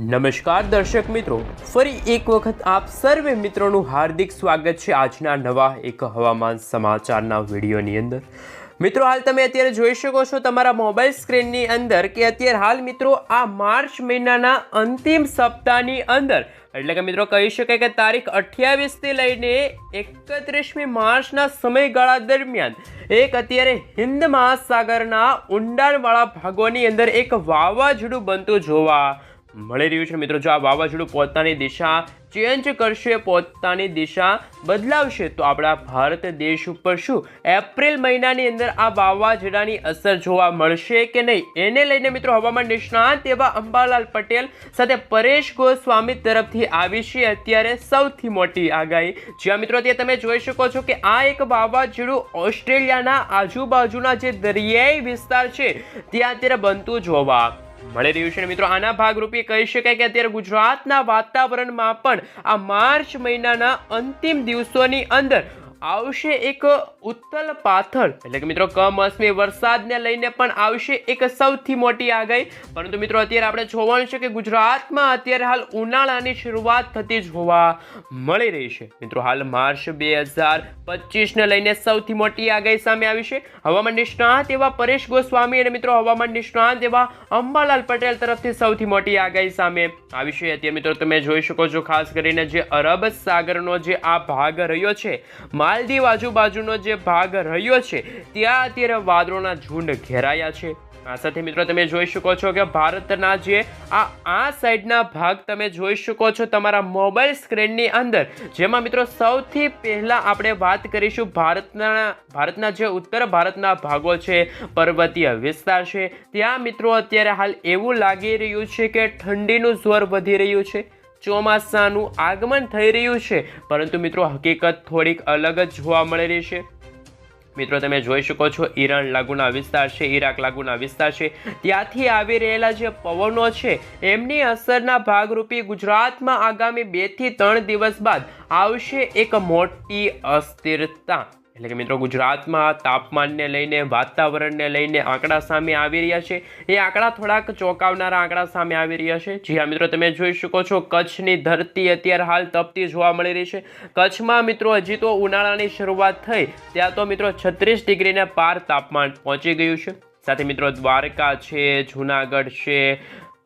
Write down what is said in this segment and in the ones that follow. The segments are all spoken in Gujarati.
નમસ્કાર દર્શક મિત્રો, ફરી એક વખત આપ સર્વે મિત્રોનું હાર્દિક સ્વાગત છે આજના નવા એક હવામાન સમાચારના વિડીયોની અંદર. મિત્રો, હાલ તમે અત્યારે જોઈ શકો છો તમારા મોબાઈલ સ્ક્રીનની અંદર કે અત્યારે હાલ મિત્રો આ માર્ચ મહિનાના અંતિમ સપ્તાહની અંદર. એટલે કે મિત્રો, કહી શકાય કે તારીખ અઠ્યાવીસથી લઈને એકત્રીસમી માર્ચના સમયગાળા દરમિયાન એક અત્યારે હિન્દ મહાસાગરના ઊંડાણવાળા ભાગોની અંદર એક વાવાઝોડું બનતું જોવા મળી રહ્યું છે. મિત્રો, જો આ વાવાઝોડું પોતાની દિશા ચેન્જ કરશે, પોતાની દિશા બદલાવશે, તો આપણા ભારત દેશ ઉપર શું? એપ્રિલ મહિનાની અંદર આ વાવાઝોડાની અસર જોવા મળશે કે નહીં? એને લઈને મિત્રો, હવામાન નિષ્ણાંત એવા અંબાલાલ પટેલ સાથે પરેશ ગોસ્વામી તરફથી આવી છે. અત્યારે સૌથી મોટી આગાહી. જ્યાં મિત્રો તે તમે જોઈ શકો છો કે આ એક વાવાઝોડું ઓસ્ટ્રેલિયાના આજુબાજુના જે દરિયાઈ વિસ્તાર છે, ત્યાં અત્યારે બનતું જોવા મળી રહ્યું છે મિત્રો, આના ભાગરૂપે કહી શકાય કે અત્યારે ગુજરાતના વાતાવરણમાં પણ આ માર્ચ મહિનાના અંતિમ દિવસોની અંદર આવશે એક ઉત્તલ પાથર. એટલે કે મિત્રો કમોસમી વરસાદને લઈને પણ આવશે એક સૌથી મોટી આગાહી. પરંતુ મિત્રો અત્યારે આપણે જોવાનું છે કે ગુજરાતમાં અત્યારે હાલ ઉનાળાની શરૂઆત થતી જોવા મળી રહી છે. મિત્રો હાલ માર્ચ બે હજાર પચીસને લઈને સૌથી મોટી આગાહી સામે આવી છે. હવામાન નિષ્ણાત એવા પરેશ ગોસ્વામી અને મિત્રો હવામાન નિષ્ણાત એવા અંબાલાલ પટેલ તરફથી સૌથી મોટી આગાહી સામે આવી છે. અત્યારે મિત્રો તમે જોઈ શકો છો ખાસ કરીને જે અરબ સાગરનો જે આ ભાગ રહ્યો છે માલદીવ આજુબાજુનો જે ભાગ રહ્યો છે, ત્યાં અત્યારે વાદળોના ઝુંડ ઘેરાયા છે. આ સાથે મિત્રો તમે જોઈ શકો છો કે ભારતના જે આ આ સાઈડના ભાગ તમે જોઈ શકો છો તમારા મોબાઈલ સ્ક્રીનની અંદર. જેમાં મિત્રો સૌથી પહેલાં આપણે વાત કરીશું ભારતના ભારતના જે ઉત્તર ભારતના ભાગો છે, પર્વતીય વિસ્તાર છે. ત્યાં મિત્રો અત્યારે હાલ એવું લાગી રહ્યું છે કે ઠંડીનું જોર વધી રહ્યું છે. ચોમાસાનું આગમન થઈ રહ્યું છે. પરંતુ મિત્રો, હકીકત થોડીક અલગ જ જોવા મળી રહી છે. મિત્રો, તમે જોઈ શકો છો, ઈરાન લાગુના વિસ્તાર છે, ઈરાક લાગુના વિસ્તાર છે. ત્યાંથી આવી રહેલા જે પવનો છે, એમની અસરના ભાગરૂપે ગુજરાતમાં આગામી બેથી ત્રણ દિવસ બાદ આવશે એક મોટી અસ્થિરતા. એટલે કે મિત્રો ગુજરાતમાં તાપમાનને લઈને, વાતાવરણને લઈને આંકડા સામે આવી રહ્યા છે. એ આંકડા થોડાક ચોંકાવનારા આંકડા સામે આવી રહ્યા છે. જી હા, મિત્રો, તમે જોઈ શકો છો કચ્છની ધરતી અત્યારે હાલ તપતી જોવા મળી રહી છે. કચ્છમાં, મિત્રો, હજી તો ઉનાળાની શરૂઆત થઈ. ત્યાં તો, મિત્રો, છત્રીસ ડિગ્રીને પાર તાપમાન પહોંચી ગયું છે. સાથે, મિત્રો, દ્વારકા છે, જુનાગઢ છે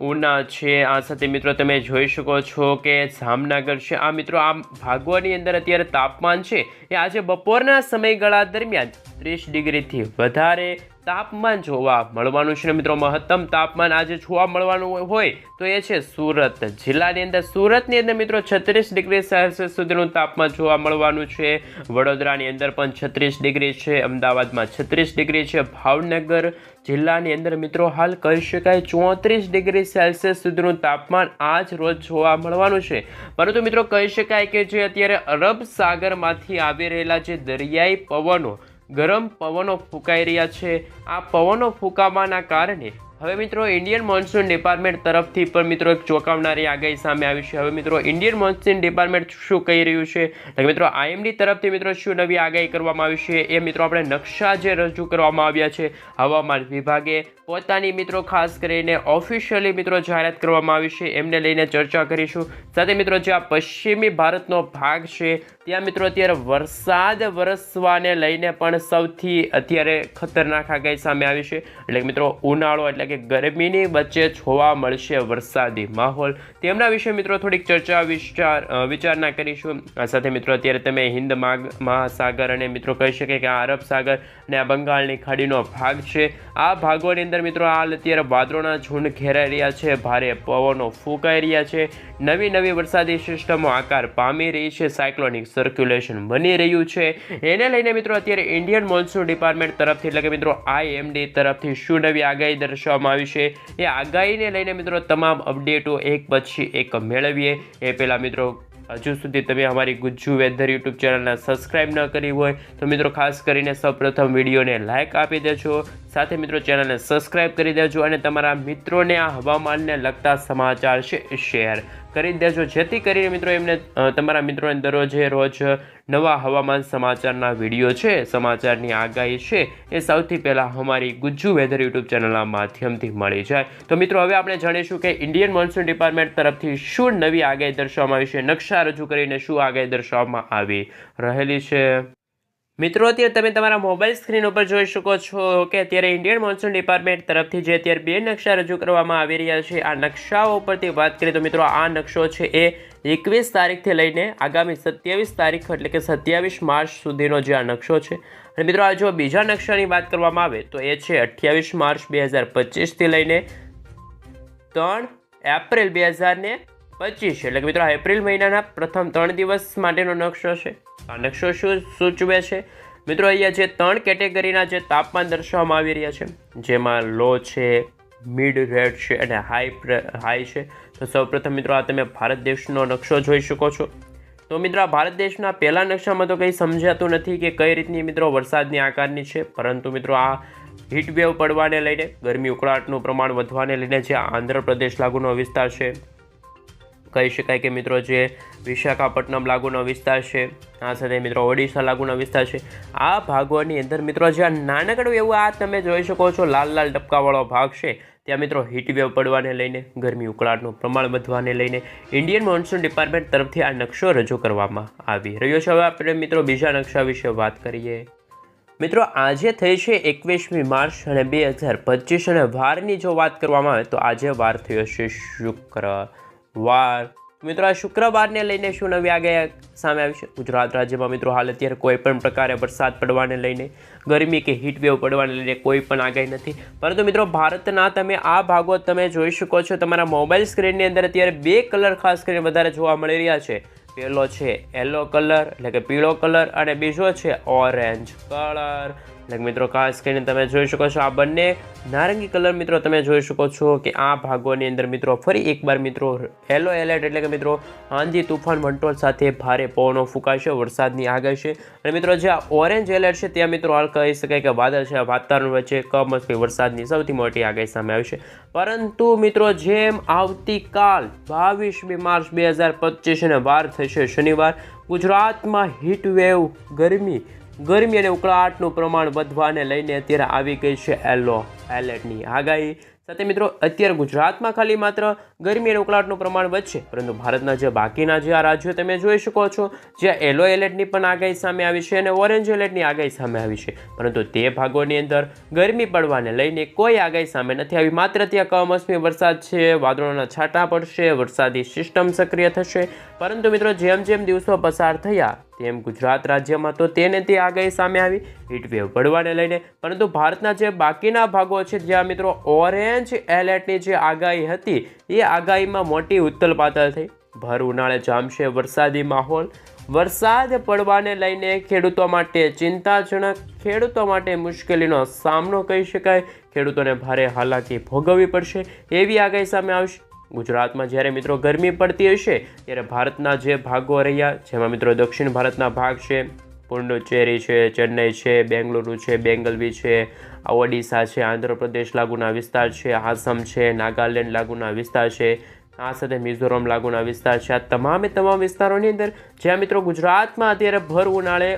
ઉના છે. આ સાથે મિત્રો તમે જોઈ શકો છો કે જામનગર છે. આ મિત્રો આ ભાગવાની અંદર અત્યારે તાપમાન છે. એ આજે બપોરના સમયગાળા દરમિયાન ત્રીસ ડિગ્રીથી વધારે તાપમાન જોવા મળવાનું છે મિત્રો? મહત્તમ તાપમાન આજે જોવા મળવાનું હોય તો એ છે સુરત જિલ્લાની અંદર. સુરતની અંદર મિત્રો છત્રીસ ડિગ્રી સેલ્સિયસ સુધીનું તાપમાન જોવા મળવાનું છે. વડોદરાની અંદર પણ છત્રીસ ડિગ્રી છે. અમદાવાદમાં છત્રીસ ડિગ્રી છે. ભાવનગર જિલ્લાની અંદર મિત્રો હાલ કહી શકાય ચોત્રીસ ડિગ્રી સેલ્સિયસ સુધીનું તાપમાન આજ રોજ જોવા મળવાનું છે. પરંતુ મિત્રો કહી શકાય કે જે અત્યારે અરબ સાગરમાંથી આવી રહેલા જે દરિયાઈ પવનો ગરમ પવનો ફૂંકાઈ રહ્યા છે. આ પવનો ફૂંકાવાના કારણે હવે મિત્રો ઇન્ડિયન મોન્સૂન ડિપાર્ટમેન્ટ તરફથી પણ મિત્રો એક ચોંકાવનારી આગાહી સામે આવી છે. હવે મિત્રો ઇન્ડિયન મોન્સૂન ડિપાર્ટમેન્ટ શું કહી રહ્યું છે? તો મિત્રો આઈએમડી તરફથી મિત્રો શું નવી આગાહી કરવામાં આવી છે એ મિત્રો આપણે નકશા જે રજૂ કરવામાં આવ્યા છે, હવામાન વિભાગે પોતાની મિત્રો ખાસ કરીને ઓફિશિયલી મિત્રો જાહેરાત કરવામાં આવી છે. એમને લઈને ચર્ચા કરીશું. સાથે મિત્રો, જે આ પશ્ચિમી ભારતનો ભાગ છે, ત્યાં મિત્રો અત્યારે વરસાદ વરસવાને લઈને પણ સૌથી અત્યારે ખતરનાક આગાહી સામે આવી છે. એટલે મિત્રો, ઉનાળો એટલે કે ગરમીની વચ્ચે જોવા મળશે વરસાદી માહોલ. તેમના વિશે મિત્રો થોડીક ચર્ચા વિચાર વિચારણા કરીશું. આ સાથે મિત્રો અત્યારે તમે હિન્દ મહાસાગર અને મિત્રો કહી શકે કે આ અરબ સાગર અને આ બંગાળની ખાડીનો ભાગ છે. આ ભાગોની અંદર મિત્રો હાલ અત્યારે વાદળોના ઝુંડ ઘેરાઈ રહ્યા છે, ભારે પવનો ફૂંકાઈ રહ્યા છે. નવી નવી વરસાદી સિસ્ટમો આકાર પામી રહી છે, સાયક્લોનિક સર્ક્યુલેશન બની રહ્યું છે. એને લઈને મિત્રો અત્યારે ઇન્ડિયન મોન્સૂન ડિપાર્ટમેન્ટ તરફથી એટલે કે મિત્રો આઈએમડી તરફથી શું નવી આગાહી દર્શાવવામાં આવી છે. એ આગાહીને લઈને મિત્રો તમામ અપડેટો એક પછી એક મેળવીએ. એ પહેલાં મિત્રો, હજુ સુધી તમે અમારી ગુજ્જુ વેધર યુટ્યુબ ચેનલને સબસ્ક્રાઇબ ન કરી હોય તો મિત્રો ખાસ કરીને સૌપ્રથમ વિડીયોને લાઇક આપી દેજો. સાથે મિત્રો ચેનલને સબસ્ક્રાઈબ કરી દેજો અને તમારા મિત્રોને આ હવામાનને લગતા સમાચાર છે શેર કરી દેજો. જેથી કરીને મિત્રો એમને તમારા મિત્રોને દરરોજે રોજ નવા હવામાન સમાચારના વીડિયો છે, સમાચારની આગાહી છે, એ સૌથી પહેલાં અમારી ગુજ્જુ વેધર યુટ્યુબ ચેનલના માધ્યમથી મળી જાય. તો મિત્રો હવે આપણે જાણીશું કે ઇન્ડિયન મોન્સૂન ડિપાર્ટમેન્ટ તરફથી શું નવી આગાહી દર્શાવવામાં આવી છે, નકશા રજૂ કરીને શું આગાહી દર્શાવવામાં આવી રહેલી છે? મિત્રો, અત્યારે તમે તમારા મોબાઈલ સ્ક્રીન ઉપર જોઈ શકો છો કે અત્યારે ઇન્ડિયન મોન્સૂન ડિપાર્ટમેન્ટ તરફથી જે અત્યારે બે નકશા રજૂ કરવામાં આવી રહ્યા છે, આ નકશાઓ ઉપરથી વાત કરીએ તો મિત્રો, આ નકશો છે એ એકવીસ તારીખથી લઈને આગામી સત્યાવીસ તારીખ એટલે કે સત્યાવીસ માર્ચ સુધીનો જે આ નકશો છે. અને મિત્રો, આ જો બીજા નકશાની વાત કરવામાં આવે તો એ છે અઠ્યાવીસ માર્ચ બે હજાર પચીસથી લઈને ત્રણ એપ્રિલ બે હજાર પચીસ એટલે કે મિત્રો એપ્રિલ મહિનાના પ્રથમ ત્રણ દિવસ માટેનો નકશો છે. આ નકશો શું સૂચવે છે? મિત્રો, અહીંયા જે ત્રણ કેટેગરીના જે તાપમાન દર્શાવવામાં આવી રહ્યા છે, જેમાં લો છે મિડ રેડ છે અને હાઈ હાઈ છે. તો સૌપ્રથમ મિત્રો, આ તમે ભારત દેશનો નકશો જોઈ શકો છો. તો મિત્રો ભારત દેશના પહેલા નકશામાં તો કંઈ સમજાતું નથી કે કઈ રીતની મિત્રો વરસાદની આકારની છે. પરંતુ મિત્રો, આ હીટ વેવ પડવાને લઈને ગરમી ઉકળાટનું પ્રમાણ વધવાને લઈને જે આંધ્રપ્રદેશ લાગુનો વિસ્તાર છે કહી શકાય કે મિત્રો જે વિશાખાપટ્ટનમ લાગુનો વિસ્તાર છે, આ સાથે મિત્રો ઓડિશા લાગુનો વિસ્તાર છે. આ ભાગોની અંદર મિત્રો જે આ નાનકડું એવું આ તમે જોઈ શકો છો, લાલ લાલ ટપકાવાળો ભાગ છે. ત્યાં મિત્રો હીટવેવ પડવાને લઈને, ગરમી ઉકળાટનું પ્રમાણ વધવાને લઈને ઇન્ડિયન મોન્સૂન ડિપાર્ટમેન્ટ તરફથી આ નકશો રજૂ કરવામાં આવી રહ્યો છે. હવે આપણે મિત્રો બીજા નકશા વિશે વાત કરીએ. મિત્રો આજે થઈ છે એકવીસમી માર્ચ અને બે હજાર પચીસ અને વારની જો વાત કરવામાં આવે તો આજે વાર થયો છે શુક્રવાર. મિત્રો, આ શુક્રવારને લઈને શું નવી આગાહી સામે આવી છે? ગુજરાત રાજ્યમાં મિત્રો, હાલ અત્યારે કોઈ પણ પ્રકારે વરસાદ પડવાને લઈને, ગરમી કે હીટવેવ પડવાને લઈને કોઈ પણ આગાહી નથી. પરંતુ મિત્રો, ભારતના તમે આ ભાગો તમે જોઈ શકો છો. તમારા મોબાઈલ સ્ક્રીનની અંદર અત્યારે બે કલર ખાસ કરીને વધારે જોવા મળી રહ્યા છે. પહેલો છે યલો કલર, એટલે કે પીળો કલર અને બીજો છે ઓરેન્જ કલર. એટલે મિત્રો, ખાસ કરીને તમે જોઈ શકો છો આ બંને નારંગી કલર મિત્રો તમે જોઈ શકો છો કે આ ભાગોની અંદર મિત્રો ફરી એકવાર મિત્રો યલો એલર્ટ એટલે કે મિત્રો આંધી તુફાન વંટોળ સાથે ભારે પવનો ફૂંકાશે, વરસાદની આગાહી છે અને મિત્રો, જે આ ઓરેન્જ એલર્ટ છે ત્યાં મિત્રો હાલ કહી શકાય કે વાદળ છે વાતાવરણ વચ્ચે કમોસમી વરસાદની સૌથી મોટી આગાહી સામે આવી છે પરંતુ મિત્રો, જેમ આવતીકાલ બાવીસમી માર્ચ બે હજાર પચીસ અને વાર થશે શનિવાર. ગુજરાતમાં હીટવેવ ગરમી. ગરમી અને ઉકળાટનું પ્રમાણ વધવાને લઈને અત્યારે આવી ગઈ છે એલો એલર્ટની આગાહી. સાથે મિત્રો, અત્યારે ગુજરાતમાં ખાલી માત્ર ગરમી અને પ્રમાણ વધશે, પરંતુ ભારતના જે બાકીના જે આ રાજ્યો તમે જોઈ શકો છો, જ્યાં એલો એલર્ટની પણ આગાહી સામે આવી છે અને ઓરેન્જ એલર્ટની આગાહી સામે આવી છે. પરંતુ તે ભાગોની અંદર ગરમી પડવાને લઈને કોઈ આગાહી સામે નથી આવી. માત્ર ત્યાં કમોસમી વરસાદ છે, વાદળોના છાંટા પડશે, વરસાદી સિસ્ટમ સક્રિય થશે. પરંતુ મિત્રો, જેમ જેમ દિવસો પસાર થયા તેમ ગુજરાત રાજ્યમાં તો તેને તે આગાહી સામે આવી. હીટવેવ પડવાને લઈને. પરંતુ ભારતના જે બાકીના ભાગો છે, જ્યાં મિત્રો ઓરેન્જ એલર્ટની જે આગાહી હતી, એ આગાહીમાં મોટી પાતળ થઈ. ભર ઉનાળે જામશે વરસાદી માહોલ. વરસાદ પડવાને લઈને ખેડૂતો માટે ચિંતાજનક, ખેડૂતો માટે મુશ્કેલીનો સામનો કહી શકાય. ખેડૂતોને ભારે હાલાકી ભોગવવી પડશે. એવી આગાહી સામે આવશે ગુજરાતમાં જ્યારે મિત્રો ગરમી પડતી હશે, ત્યારે ભારતના જે ભાગો રહ્યા, જેમાં મિત્રો દક્ષિણ ભારતના ભાગ છે, પુંડુચેરી છે, ચેન્નઈ છે, બેંગલુરુ છે, બેંગલવી છે ઓડિશા છે, આંધ્રપ્રદેશ લાગુના વિસ્તાર છે, આસામ છે, નાગાલેન્ડ લાગુના વિસ્તાર છે, આ સાથે મિઝોરમ લાગુના વિસ્તાર છે. આ તમામે તમામ વિસ્તારોની અંદર જ્યાં મિત્રો ગુજરાતમાં અત્યારે ભર ઉનાળે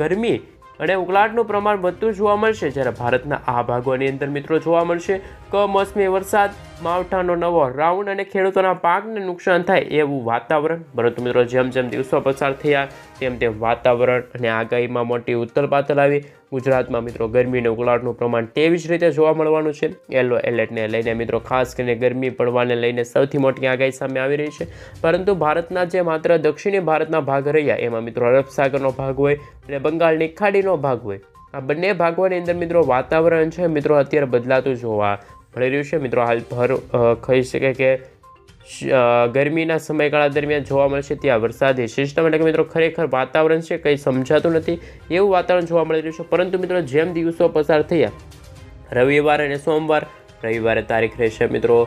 ગરમી અને ઉકળાટનું પ્રમાણ વધતું જોવા મળશે, જ્યારે ભારતના આ ભાગોની અંદર મિત્રો જોવા મળશે. કમોસમી વરસાદ માવઠાનો નવો રાઉન્ડ અને ખેડૂતોના પાકને નુકસાન થાય એવું વાતાવરણ. પરંતુ મિત્રો, જેમ જેમ દિવસો પસાર થયા, તેમ તેમ વાતાવરણ અને આગાહીમાં મોટી પાતળ આવી. ગુજરાતમાં મિત્રો, ગરમી અને ઉકળાટનું પ્રમાણ તેવી જ રીતે જોવા મળવાનું છે. યલો એલર્ટને લઈને મિત્રો, ખાસ કરીને ગરમી પડવાને લઈને સૌથી મોટી આગાહી સામે આવી રહી છે. પરંતુ ભારતના જે માત્ર દક્ષિણી ભારતના ભાગ રહ્યા, એમાં મિત્રો, અરબ સાગરનો ભાગ હોય અને બંગાળની ખાડીનો ભાગ હોય. આ બંને ભાગોની અંદર મિત્રો, વાતાવરણ છે. મિત્રો, અત્યારે બદલાતું જોવા મળી રહ્યું છે. મિત્રો, હાલ ભર કહી શકે કે ગરમીના સમયગાળા દરમિયાન જોવા મળશે ત્યાં વરસાદી. સિસ્ટમ એટલે કે મિત્રો, ખરેખર વાતાવરણ છે, કંઈ સમજાતું નથી, એવું વાતાવરણ જોવા મળી રહ્યું છે. પરંતુ મિત્રો, જેમ દિવસો પસાર થયા, રવિવાર અને સોમવાર, રવિવારે તારીખ રહેશે મિત્રો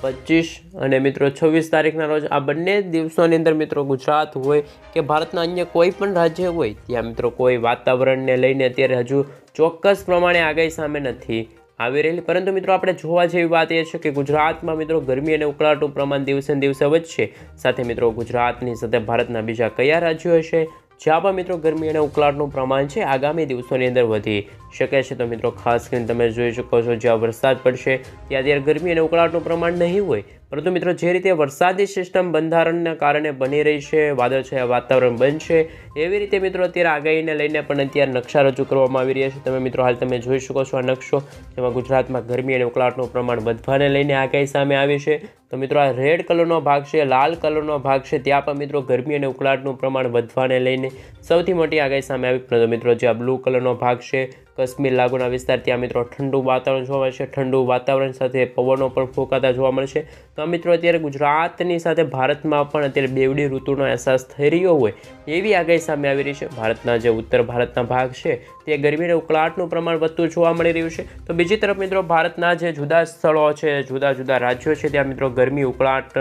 પચીસ અને મિત્રો છવ્વીસ તારીખના રોજ. આ બંને દિવસોની અંદર મિત્રો, ગુજરાત હોય કે ભારતના અન્ય કોઈ પણ રાજ્ય હોય, ત્યાં મિત્રો કોઈ વાતાવરણને લઈને અત્યારે હજુ ચોક્કસ પ્રમાણે આગાહી સામે નથી આવી રહેલી. પરંતુ મિત્રો આપણે જોવા જેવી વાત એ છે કે ગુજરાતમાં મિત્રો ગરમી અને ઉકળાટનું પ્રમાણ દિવસે દિવસે વધશે. સાથે મિત્રો ગુજરાતની સાથે ભારતના બીજા કયા રાજ્યો હશે? જ્યાં પણ મિત્રો ગરમી અને ઉકળાટનું પ્રમાણ છે, આગામી દિવસોની અંદર વધી શકે છે. તો મિત્રો ખાસ કરીને તમે જોઈ શકો છો, જ્યાં વરસાદ પડશે, ત્યાં ત્યારે ગરમી અને ઉકળાટનું પ્રમાણ નહીં હોય પરંતુ મિત્રો, જે રીતે વરસાદી સિસ્ટમ બંધારણના કારણે બની રહી છે વાદળછાયા વાતાવરણ બનશે એવી રીતે મિત્રો અત્યારે આગાહીને લઈને પણ અત્યારે નકશા રજૂ કરવામાં આવી રહ્યા છે. તમે મિત્રો, હાલ તમે જોઈ શકો છો આ નકશો, જેમાં ગુજરાતમાં ગરમી અને ઉકળાટનું પ્રમાણ વધવાને લઈને આગાહી સામે આવી છે. તો મિત્રો, આ રેડ કલરનો ભાગ છે, લાલ કલરનો ભાગ છે, ત્યાં પણ મિત્રો ગરમી અને ઉકળાટનું પ્રમાણ વધવાને લઈને સૌથી મોટી આગાહી સામે આવી. પરંતુ મિત્રો, જે આ બ્લુ કલરનો ભાગ છે કાશ્મીર લાગુના વિસ્તાર ત્યાં મિત્રો ઠંડુ વાતાવરણ જોવા મળશે ઠંડુ વાતાવરણ સાથે પવનો પણ ફૂંકાતા જોવા મળશે તો આ મિત્રો અત્યારે ગુજરાતની સાથે ભારતમાં પણ અત્યારે બેવડી ઋતુનો અહેસાસ થઈ રહ્યો હોય એવી આગાહી સામે આવી રહી છે. ભારતના જે ઉત્તર ભારતના ભાગ છે તે ગરમી અને ઉકળાટનું પ્રમાણ વધતું જોવા મળી રહ્યું છે. તો બીજી તરફ મિત્રો ભારતના જે જુદા સ્થળો છે, જુદા જુદા રાજ્યો છે, ત્યાં મિત્રો ગરમી, ઉકળાટ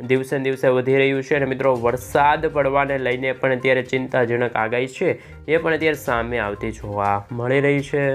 દિવસે દિવસે વધી રહ્યું છે અને મિત્રો વરસાદ પડવાને લઈને પણ અત્યારે ચિંતાજનક આગાહી છે. એ પણ અત્યારે સામે આવતી જોવા મળી રહી છે.